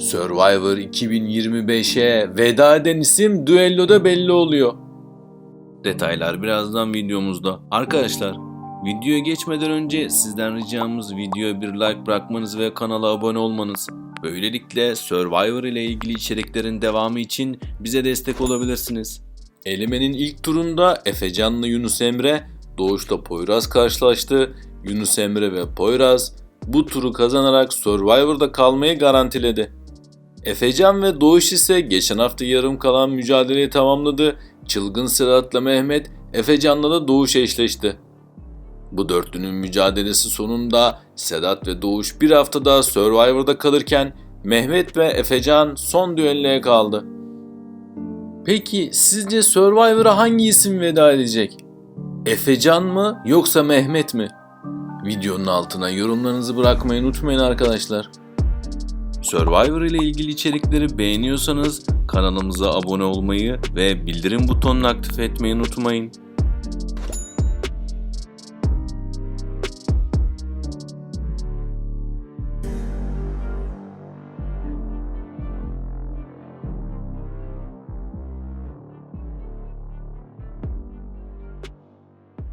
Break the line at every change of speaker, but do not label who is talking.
Survivor 2025'e veda eden isim düelloda belli oluyor. Detaylar birazdan videomuzda. Arkadaşlar videoya geçmeden önce sizden ricamız videoya bir like bırakmanız ve kanala abone olmanız. Böylelikle Survivor ile ilgili içeriklerin devamı için bize destek olabilirsiniz. Elemenin ilk turunda Efecan'la Yunus Emre, Doğuş'ta Poyraz karşılaştı. Yunus Emre ve Poyraz bu turu kazanarak Survivor'da kalmayı garantiledi. Efecan ve Doğuş ise geçen hafta yarım kalan mücadeleyi tamamladı. Çılgın Serhat'la Mehmet, Efecan'la da Doğuş eşleşti. Bu dörtlünün mücadelesi sonunda Sedat ve Doğuş bir hafta daha Survivor'da kalırken Mehmet ve Efecan son düelloya kaldı. Peki sizce Survivor'a hangi isim veda edecek? Efecan mı yoksa Mehmet mi? Videonun altına yorumlarınızı bırakmayı unutmayın arkadaşlar. Survivor ile ilgili içerikleri beğeniyorsanız kanalımıza abone olmayı ve bildirim butonunu aktif etmeyi unutmayın.